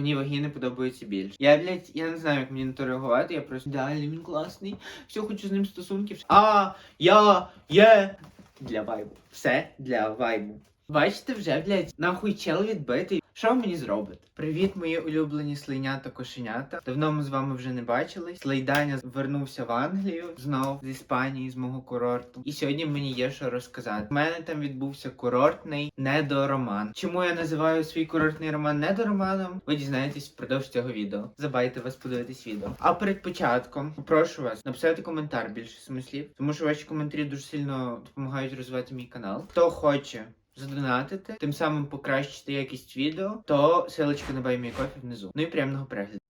мені вагіни подобаються більше. Я, блядь, я не знаю, як мені на то реагувати, я просто ідеальний, він класний, все, хочу з ним стосунків. А, я, є. Для вайбу. Все для вайбу. Бачите, вже, блядь, нахуй чел відбитий. Що мені зробите? Привіт, мої улюблені слинята кошенята. Давно ми з вами вже не бачились. Слейданя вернувся в Англію знов з Іспанії, з мого курорту. І сьогодні мені є що розказати. У мене там відбувся курортний недороман. Чому я називаю свій курортний роман недороманом? Ви дізнаєтесь впродовж цього відео. Забайте вас подивитись відео. А перед початком прошу вас написати коментар більше смислів, тому що ваші коментарі дуже сильно допомагають розвивати мій канал. Хто хоче задонатити, тим самим покращити якість відео, то силочка на Coffee внизу. Ну і приємного перегляду.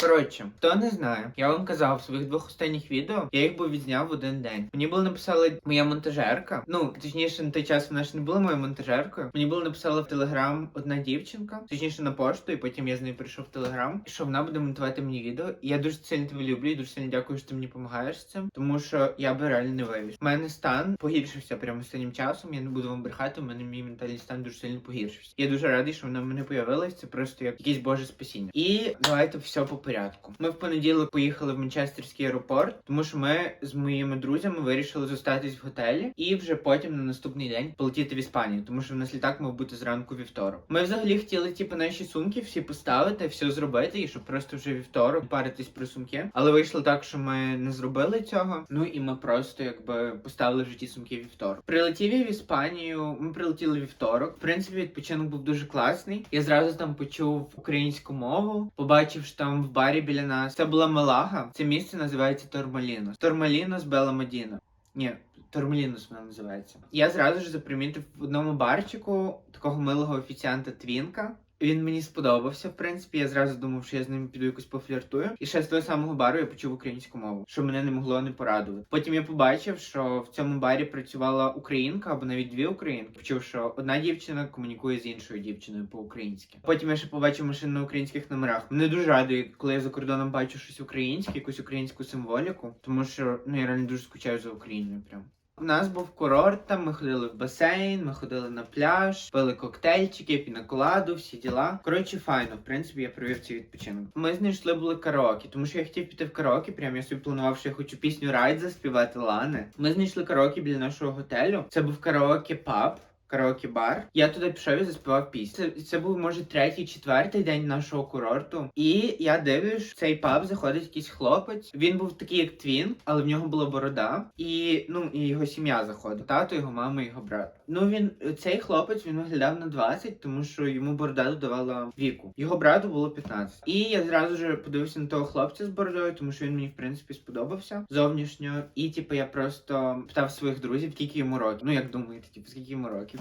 Коротше, хто не знає, я вам казав в своїх двох останніх відео, я їх був відзняв в один день. Мені було написала моя монтажерка. Ну, точніше, на той час вона ж не була моєю монтажеркою. Мені було написала в телеграм одна дівчинка, точніше на пошту, і потім я з нею прийшов в телеграм, що вона буде монтувати мені відео. І я дуже сильно тебе люблю і дуже сильно дякую, що ти мені допомагаєш з цим, тому що я би реально не вивіз. У мене стан погіршився прямо останнім часом. Я не буду вам брехати, у мене мій ментальний стан дуже сильно погіршився. Я дуже радий, що вона в мене появилась. Це просто як якесь боже спасіння. І давайте все по порядку. Ми в понеділок поїхали в Манчестерський аеропорт, тому що ми з моїми друзями вирішили зостатись в готелі і вже потім на наступний день полетіти в Іспанію, тому що в нас літак мав бути зранку вівторок. Ми взагалі хотіли типу, наші сумки всі поставити, все зробити, і щоб просто вже вівторок паритись про сумки. Але вийшло так, що ми не зробили цього. Ну і ми просто якби поставили вже ті сумки вівторок. Прилетів я в Іспанію. Ми прилетіли вівторок. В принципі, відпочинок був дуже класний. Я зразу там почув українську мову, побачив що там в барі біля нас. Це була Малага. Це місце називається Тормалінос. Тормалінос Бела Мадіна. Ні, Тормалінос вона називається. Я зразу ж запримітив в одному барчику такого милого офіціанта Твінка. Він мені сподобався, в принципі. Я зразу думав, що я з ним піду якось пофліртую. І ще з того самого бару я почув українську мову, що мене не могло не порадувати. Потім я побачив, що в цьому барі працювала українка або навіть дві українки. Почув, що одна дівчина комунікує з іншою дівчиною по-українськи. Потім я ще побачив машин на українських номерах. Мене дуже радує, коли я за кордоном бачу щось українське, якусь українську символіку, тому що ну я реально дуже скучаю за Україною. Прям. У нас був курорт, там ми ходили в басейн, ми ходили на пляж, пили коктейльчики, пінаколаду, всі діла. Коротше, файно, в принципі, я провів цей відпочинок. Ми знайшли були караоке, тому що я хотів піти в караоке, прям я собі планував, що я хочу пісню Райд заспівати Лани. Ми знайшли караоке біля нашого готелю. Це був караоке паб. Караоке бар. Я туди пішов і заспівав пісню. Це, це був може третій, четвертий день нашого курорту. І я дивлюсь, в цей паб заходить якийсь хлопець. Він був такий, як твін, але в нього була борода. І ну і його сім'я заходить. Тато, його мама, його брат. Ну він цей хлопець він виглядав на 20, тому що йому борода додавала віку. Його брату було 15. І я зразу ж подивився на того хлопця з бородою, тому що він мені в принципі сподобався зовнішньо. І типу я просто питав своїх друзів, скільки йому років. Ну як думаєте, типу, скільки йому років?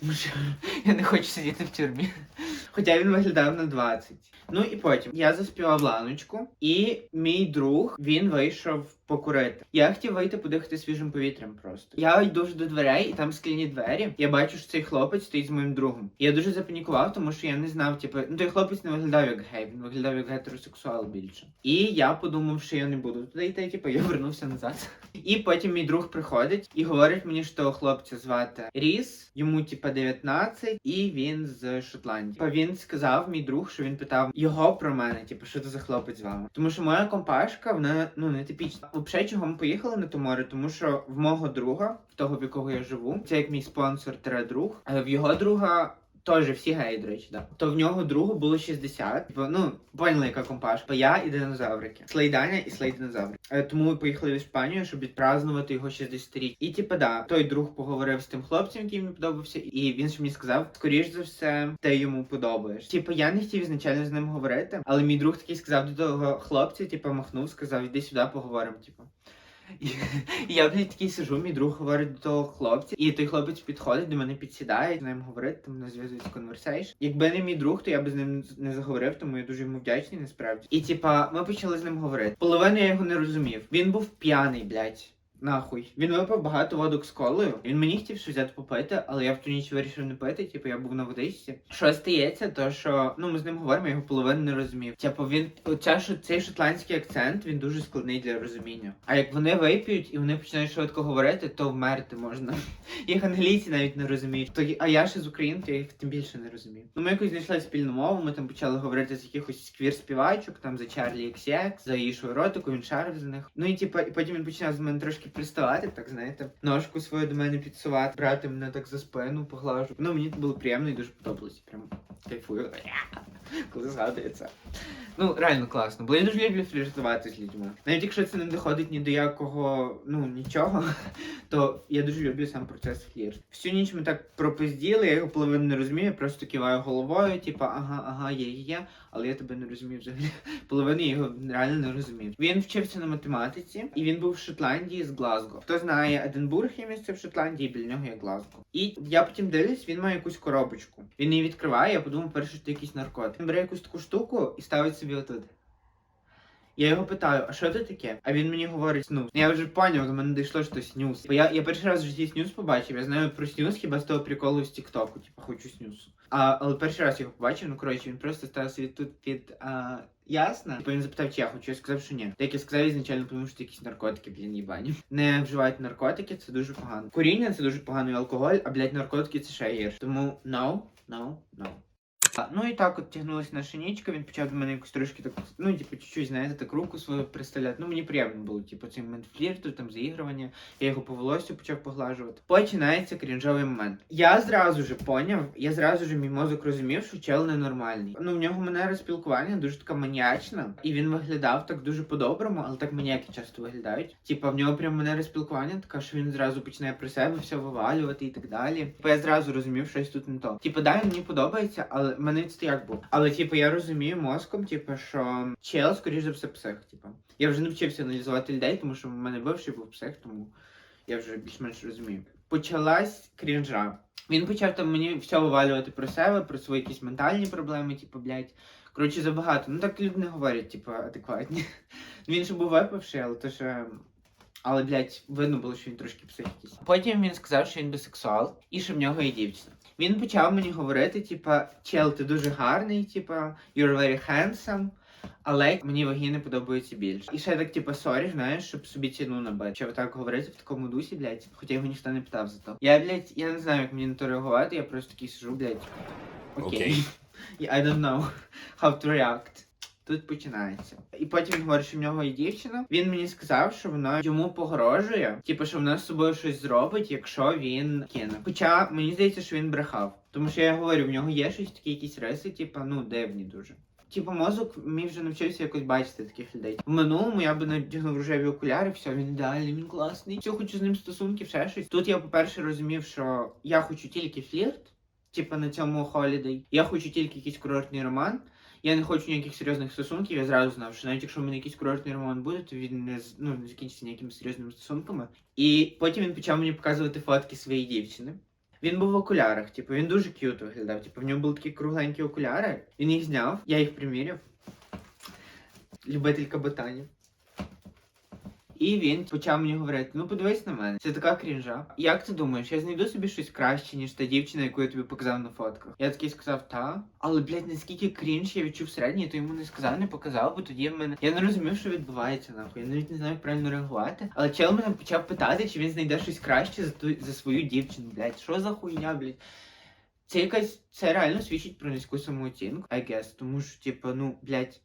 Тому що я не хочу сидіти в тюрмі. Хоча він виглядав на 20. Ну і потім я заспівав ланочку, і мій друг він вийшов покурити. Я хотів вийти подихати свіжим повітрям просто. Я йду до дверей, і там скляні двері. Я бачу, що цей хлопець стоїть з моїм другом. Я дуже запанікував, тому що я не знав, типу, ну той хлопець не виглядав як гей, він виглядав як гетеросексуал більше. І я подумав, що я не буду туди йти, типу, я вернувся назад. І потім мій друг приходить і говорить мені, що хлопця звати Ріс, йому типа 19, і він з Шотландії. Типа він сказав, мій друг, що він питав його про мене, типу, що це за хлопець з вами. Тому що моя компашка, вона ну не типічна. Взагалі, чого ми поїхали на то море, тому що в мого друга, в того в якого я живу, це як мій спонсор тре друг. а В його друга. Теж всі геї, до речі, да. То в нього другу було 60. Типу, ну, поняли, яка компашка. Я і динозаврики. Слейданя і слей динозаврик. Е, тому ми поїхали в Іспанію, щоб відпразнувати його 60 рік. І типу, да, той друг поговорив з тим хлопцем, який мені подобався, і він ж мені сказав, скоріш за все, ти йому подобаєш. Типу, я не хотів ізначально з ним говорити, але мій друг такий сказав до того хлопця, типу, махнув, сказав, іди сюди, поговоримо. Типу. І я блядь, такий сижу, мій друг говорить до того хлопця, і той хлопець підходить до мене, підсідає, з ним говорить, там назв'язується конверсейшн. Якби не мій друг, то я би з ним не заговорив, тому я дуже йому вдячний насправді. І типа, ми почали з ним говорити. Половину я його не розумів. Він був п'яний, блядь. Нахуй. Він випив багато водок з колою. Він мені хотів щось взяти попити, але я в ту ніч вирішив не пити, типу я був на водичці. Що стається, то що ну ми з ним говоримо, я його половину не розумів. Типу він оця, цей шотландський акцент він дуже складний для розуміння. А як вони вип'ють і вони починають швидко говорити, то вмерти можна. Їх англійці навіть не розуміють. То а я ще з українки, їх тим більше не розумію. Ну ми якось знайшли спільну мову. Ми там почали говорити з якихось сквір співачок, там за Чарлі XX, за Ішу еротику, він шарив за них. Ну і типу, і потім він починав з мене трошки приставати, так знаєте, ножку свою до мене підсувати, брати мене так за спину, поглажу. Ну мені було приємно і дуже подобалося. Прям кайфую. Коли згадується. Ну, реально класно, бо я дуже люблю фліртувати з людьми. Навіть якщо це не доходить ні до якого, ну нічого, то я дуже люблю сам процес флірт. Всю ніч ми так пропизділи, я його половину не розумію, я просто киваю головою, типа, ага, ага, є, є, є, але я тебе не розумію взагалі. Половину його реально не розумів. Він вчився на математиці, і він був в Шотландії з Глазго. Хто знає, Единбург є місце в Шотландії, біля нього є Глазго. І я потім дивлюсь, він має якусь коробочку. Він її відкриває, я подумав, перше, що це якийсь наркотик. Він бере якусь таку штуку і ставить собі отут. Я його питаю, а що це таке? А він мені говорить снус. Я вже поняв, до мене дійшло, що снюс. Бо я, я перший раз в житті снюс побачив. Я знаю про снюс хіба з того приколу з Тіктоку, типу, хочу снюсу. А, але перший раз його побачив, ну коротше, він просто став собі тут під. А... Ясно? Типу він запитав, чи я хочу, я сказав, що ні. Так я сказав ізначально, тому що це якісь наркотики, блін, їбані. Не вживати наркотики, це дуже погано. Куріння це дуже погано, алкоголь, а блядь, наркотики це ще гірше. Тому no, no, no. Ну і так от тягнулася наша нічка, він почав до мене якось трошки так, ну, типу, чуть-чуть, знаєте, так руку свою представляти. Ну, мені приємно було, типу, цей момент флірту, там заігрування. Я його по волосю почав поглажувати. Починається крінжовий момент. Я зразу ж поняв, я зразу ж мій мозок розумів, що чел ненормальний. Ну, в нього манера спілкування дуже така маніачна, і він виглядав так дуже по-доброму, але так маніяки часто виглядають. Типа, в нього прям манера спілкування така, що він зразу починає про себе все вивалювати і так далі. Типа я зразу розумів, що щось тут не то. Типа, да, він мені подобається, але мене це як був. Але типу, я розумію мозком, типу, що чел, скоріш за все, псих. Типу. Я вже не вчився аналізувати людей, тому що в мене бивший був псих, тому я вже більш-менш розумію. Почалась крінжа. Він почав там мені все вивалювати про себе, про свої якісь ментальні проблеми, типу, блядь. Коротше, забагато. Ну так люди не говорять, типу, адекватні. Він ще був випивший, але то ще. Але, блядь, видно було, що він трошки псих якийсь. Потім він сказав, що він бисексуал і що в нього є дівчина. Він почав мені говорити, типа, чел, ти дуже гарний, типа, you're very handsome, але мені ваги не подобаються більше. І ще так, типа, сорі, знаєш, щоб собі ціну набити. Щоб так говорити в такому дусі, блядь, хоча його ніхто не питав за то. Я, блядь, я не знаю, як мені на то реагувати, я просто такий сижу, блядь. Окей. Okay. I don't know how to react. Тут починається. І потім він говорить, що в нього є дівчина. Він мені сказав, що вона йому погрожує, типу, що вона з собою щось зробить, якщо він кине. Хоча мені здається, що він брехав. Тому що я говорю, в нього є щось такі якісь риси, типу, ну дивні дуже. Типу, мозок мій вже навчився якось бачити таких людей. В минулому я би надягнув рожеві окуляри, все, він ідеальний, він класний. Все, хочу з ним стосунків, ще щось. Тут я, по-перше, розумів, що я хочу тільки флірт, типу на цьому холідей. Я хочу тільки якийсь курортний роман. Я не хочу ніяких серйозних стосунків, я зразу знав, що навіть якщо в мене якийсь курортний роман буде, то він не, ну, не закінчиться ніякими серйозними стосунками. І потім він почав мені показувати фотки своєї дівчини. Він був в окулярах, типу, він дуже к'ют виглядав. Типу, в нього були такі кругленькі окуляри. Він їх зняв, я їх приміряв. Любителька ботанів. І він почав мені говорити: ну подивись на мене, це така крінжа. Як ти думаєш, я знайду собі щось краще, ніж та дівчина, яку я тобі показав на фотках? Я такий сказав, та. Але, блядь, наскільки крінж я відчув середній, то йому не сказав, не показав, бо тоді в мене. Я не розумів, що відбувається, нахуй. Я навіть не знаю, як правильно реагувати. Але чел мене почав питати, чи він знайде щось краще за ту за свою дівчину, блядь. Що за хуйня, блядь? Це якась це реально свідчить про низьку самооцінку, I guess, тому що, типу, ну, блядь.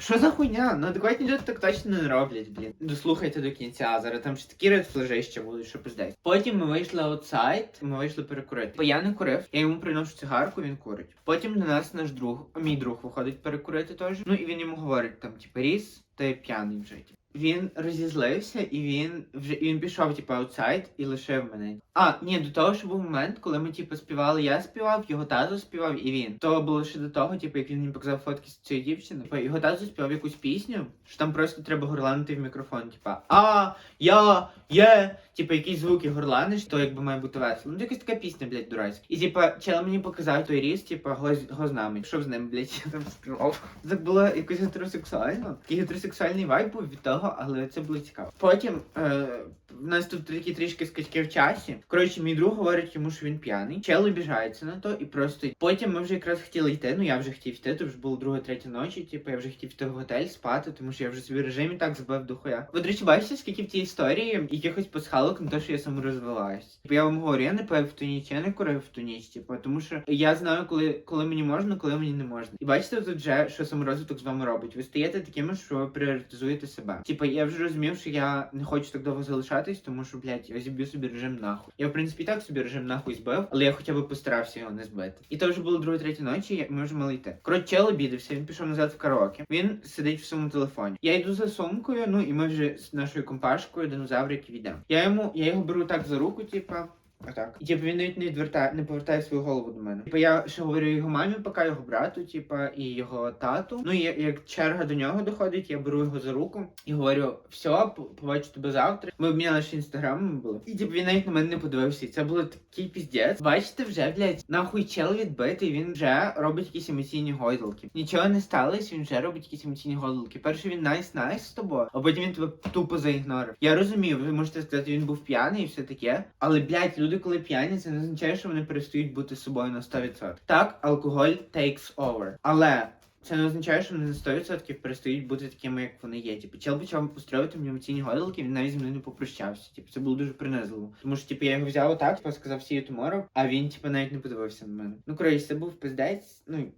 Що за хуйня? Ну адекватні люди так точно не роблять, блін. Дослухайте до кінця, зараз там ще такі редфлежі ще будуть, що пиздець. Потім ми вийшли аутсайд, ми вийшли перекурити. Бо я не курив, я йому приношу цигарку, він курить. Потім до нас наш друг, мій друг виходить перекурити теж. Ну і він йому говорить там, типу, ріс, ти п'яний вже. типу. Він розізлився і він вже і він пішов, типу, аутсайд і лишив мене. А, ні, до того, що був момент, коли ми, типу, співали, я співав, його тато співав і він. То було ще до того, типу, як він мені показав фотки з цієї дівчини. Типу, його тато співав якусь пісню, що там просто треба горланити в мікрофон, типа А, я, є, типу, якісь звуки горланиш, то якби має бути весело. Ну, якась така пісня, блядь, дурацька. І типа, чел мені показав той ріс, типа, го, з- нами. Що з ним, блядь, я там співав. Так було якось гетеросексуально. Такий гетеросексуальний вайб був від того, але це було цікаво. Потім е, в нас тут такі трішки скачки в часі. Коротше, мій друг говорить йому, що він п'яний. Чел обіжається на то і просто. Потім ми вже якраз хотіли йти. Ну я вже хотів йти, то вже було друга, третя ночі. Типу, я вже хотів йти в готель спати, тому що я вже собі режим і так збив до хуя. Ви, до речі, бачите, скільки в тій історії якихось пасхалок на те, що я саморозвиваюсь. Типу, я вам говорю, я не пив в ту ніч, я не курив в ту ніч, типу, тому що я знаю, коли, коли мені можна, коли мені не можна. І бачите, тут вже що саморозвиток з вами робить. Ви стаєте такими, що ви пріоритизуєте себе. Типу, я вже розумів, що я не хочу так довго залишатись, тому що, блядь, я зіб'ю собі режим нахуй. Я в принципі так собі режим нахуй збив, але я хоча б постарався його не збити. І то вже було друга третій ночі, ми вже мали йти. Коротше, чел обідався, він пішов назад в караоке. Він сидить в своєму телефоні. Я йду за сумкою, ну і ми вже з нашою компашкою динозаврики відемо. Я йому, я його беру так за руку, типа. Отак. І він навіть не відвертає, не повертає свою голову до мене. Типу я ще говорю його мамі, поки його брату, типа, і його тату. Ну і як черга до нього доходить, я беру його за руку і говорю: все, побачу тебе завтра. Ми обмінялися інстаграмами були. І типу він навіть на мене не подивився. Це було такий піздець. Бачите, вже, блядь, нахуй чел відбитий, він вже робить якісь емоційні гойдалки. Нічого не сталося, він вже робить якісь емоційні гойдалки. Перше він найс найс з тобою, а потім він тебе тупо заігнорив. Я розумію, ви можете сказати, він був п'яний і все таке. Але, блядь, люди, коли п'яні, це не означає, що вони перестають бути собою на 100%. Так, алкоголь takes over. Але. Це не означає, що вони на 100% перестають бути такими, як вони є. Типу, чел почав построювати мені емоційні годилки, він навіть зі мною не попрощався. Типу, це було дуже принизливо. Тому що, типу, я його взяв отак, типу, сказав сію tomorrow, а він, типу, навіть не подивився на мене. Ну, коротше, це був пиздець. Ну,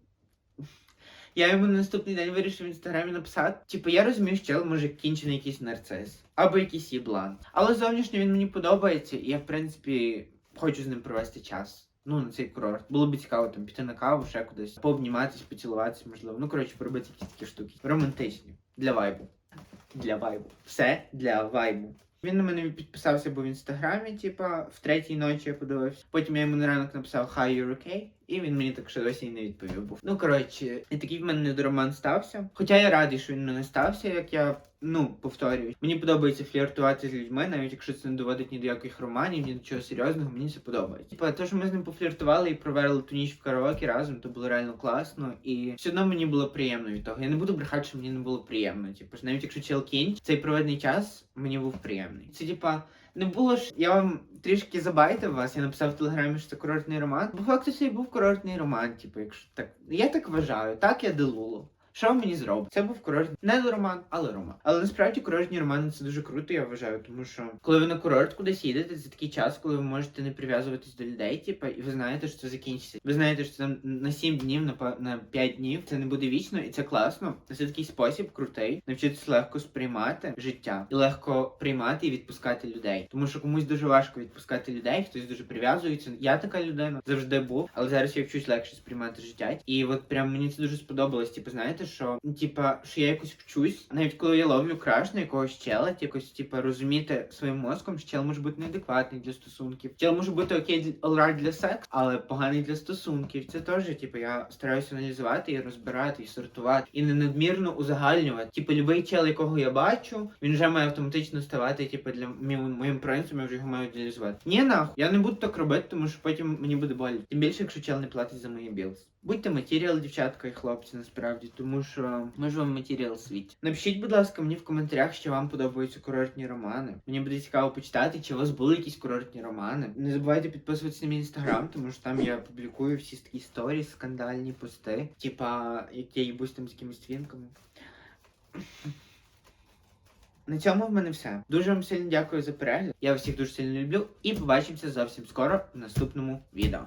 я йому на наступний день вирішив в інстаграмі написати. Типу, я розумію, що чел може кінчений якийсь нарцис. Або якийсь їблан. Але зовнішньо він мені подобається, і я, в принципі, хочу з ним провести час. Ну, на цей курорт. Було б цікаво там піти на каву, ще кудись, пообніматись, поцілуватися, можливо. Ну, коротше, поробити якісь такі штуки. Романтичні. Для вайбу. Для вайбу. Все для вайбу. Він на мене підписався, бо в інстаграмі, типа, в третій ночі я подивився. Потім я йому на ранок написав Hi, you're okay? І він мені так ще досі не відповів був. Ну коротше, і такий в мене недороман стався. Хоча я радий, що він мене стався, як я ну повторюю. Мені подобається фліртувати з людьми, навіть якщо це не доводить ні до яких романів, ні до чого серйозного, мені це подобається. Типа, те, що ми з ним пофліртували і провели ту ніч в караоке разом, то було реально класно. І все одно мені було приємно від того. Я не буду брехати, що мені не було приємно. Типу, навіть якщо чел кінч, цей проведений час мені був приємний. Це типа. Не було ж, я вам трішки забайтив вас, я написав в телеграмі, що це курортний роман. Бо факту це і був курортний роман, типу, якщо так. Я так вважаю, так я делуло. Що мені зробить? Це був курортний не роман, але роман. Але насправді курортні романи це дуже круто, я вважаю, тому що коли ви на курорт кудись їдете, це такий час, коли ви можете не прив'язуватись до людей, типу, і ви знаєте, що це закінчиться. Ви знаєте, що це на 7 днів, на, на 5 днів це не буде вічно, і це класно. Це такий спосіб крутий, навчитися легко сприймати життя і легко приймати і відпускати людей. Тому що комусь дуже важко відпускати людей, хтось дуже прив'язується. Я така людина завжди був, але зараз я вчусь легше сприймати життя. І от прям мені це дуже сподобалось. Типу, знаєте, що ну, типа, що я якось вчусь, навіть коли я ловлю краш на якогось чела, якось типа розуміти своїм мозком, що чел може бути неадекватний для стосунків. Чел може бути окей alright для сексу, але поганий для стосунків. Це теж, типу, я стараюся аналізувати і розбирати, і сортувати, і не надмірно узагальнювати. Типу, любий чел, якого я бачу, він вже має автоматично ставати, типу, для моїм, моїм принципом, я вже його маю ідеалізувати. Ні, нахуй, я не буду так робити, тому що потім мені буде болі. Тим більше, якщо чел не платить за мої білс. Будьте матеріал, дівчатка і хлопці, насправді, тому що ми живемо матеріал світі. Напишіть, будь ласка, мені в коментарях, що вам подобаються курортні романи. Мені буде цікаво почитати, чи у вас були якісь курортні романи. Не забувайте підписуватися на мій інстаграм, тому що там я публікую всі такі історії, скандальні пости, типа як я їбусь там з якимись твінками. На цьому в мене все. Дуже вам сильно дякую за перегляд. Я всіх дуже сильно люблю і побачимося зовсім скоро в наступному відео.